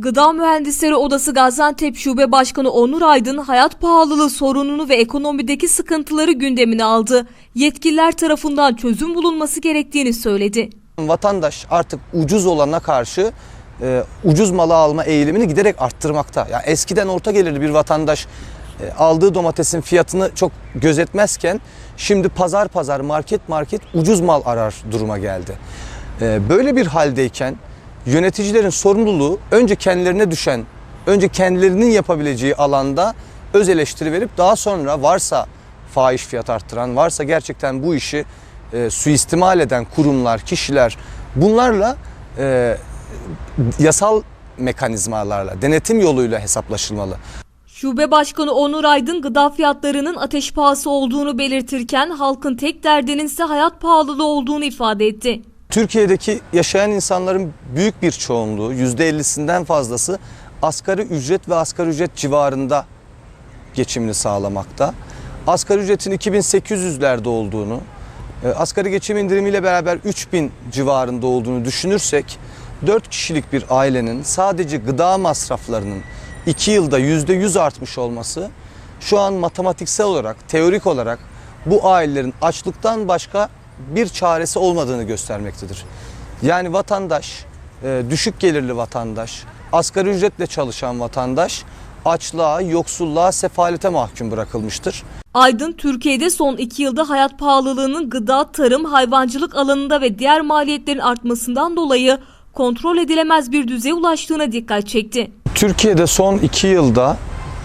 Gıda Mühendisleri Odası Gaziantep Şube Başkanı Onur Aydın hayat pahalılığı sorununu ve ekonomideki sıkıntıları gündemine aldı. Yetkililer tarafından çözüm bulunması gerektiğini söyledi. Vatandaş artık ucuz olana karşı e, ucuz malı alma eğilimini giderek arttırmakta. Ya eskiden orta gelirli bir vatandaş e, aldığı domatesin fiyatını çok gözetmezken şimdi pazar pazar market market ucuz mal arar duruma geldi. E, böyle bir haldeyken yöneticilerin sorumluluğu önce kendilerine düşen, önce kendilerinin yapabileceği alanda öz eleştiri verip daha sonra varsa fahiş fiyat arttıran, varsa gerçekten bu işi e, suistimal eden kurumlar, kişiler bunlarla e, yasal mekanizmalarla, denetim yoluyla hesaplaşılmalı. Şube Başkanı Onur Aydın gıda fiyatlarının ateş pahası olduğunu belirtirken halkın tek derdinin ise hayat pahalılığı olduğunu ifade etti. Türkiye'deki yaşayan insanların büyük bir çoğunluğu, %50'sinden fazlası asgari ücret ve asgari ücret civarında geçimini sağlamakta. Asgari ücretin 2800'lerde olduğunu, e, asgari geçim indirimiyle beraber 3000 civarında olduğunu düşünürsek 4 kişilik bir ailenin sadece gıda masraflarının 2 yılda %100 artmış olması şu an matematiksel olarak, teorik olarak bu ailelerin açlıktan başka bir çaresi olmadığını göstermektedir. Yani vatandaş, e, düşük gelirli vatandaş, asgari ücretle çalışan vatandaş açlığa, yoksulluğa, sefalete mahkum bırakılmıştır. Aydın Türkiye'de son iki yılda hayat pahalılığının gıda, tarım, hayvancılık alanında ve diğer maliyetlerin artmasından dolayı kontrol edilemez bir düzeye ulaştığına dikkat çekti. Türkiye'de son iki yılda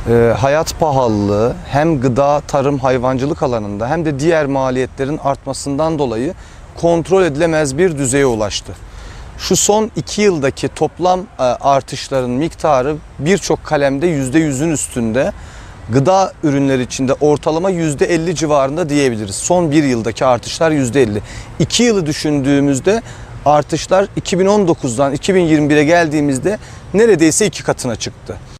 e, hayat pahalılığı hem gıda, tarım, hayvancılık alanında hem de diğer maliyetlerin artmasından dolayı kontrol edilemez bir düzeye ulaştı. Şu son iki yıldaki toplam e, artışların miktarı birçok kalemde yüzde yüzün üstünde. Gıda ürünleri içinde ortalama yüzde elli civarında diyebiliriz. Son bir yıldaki artışlar yüzde elli. İki yılı düşündüğümüzde artışlar 2019'dan 2021'e geldiğimizde neredeyse iki katına çıktı.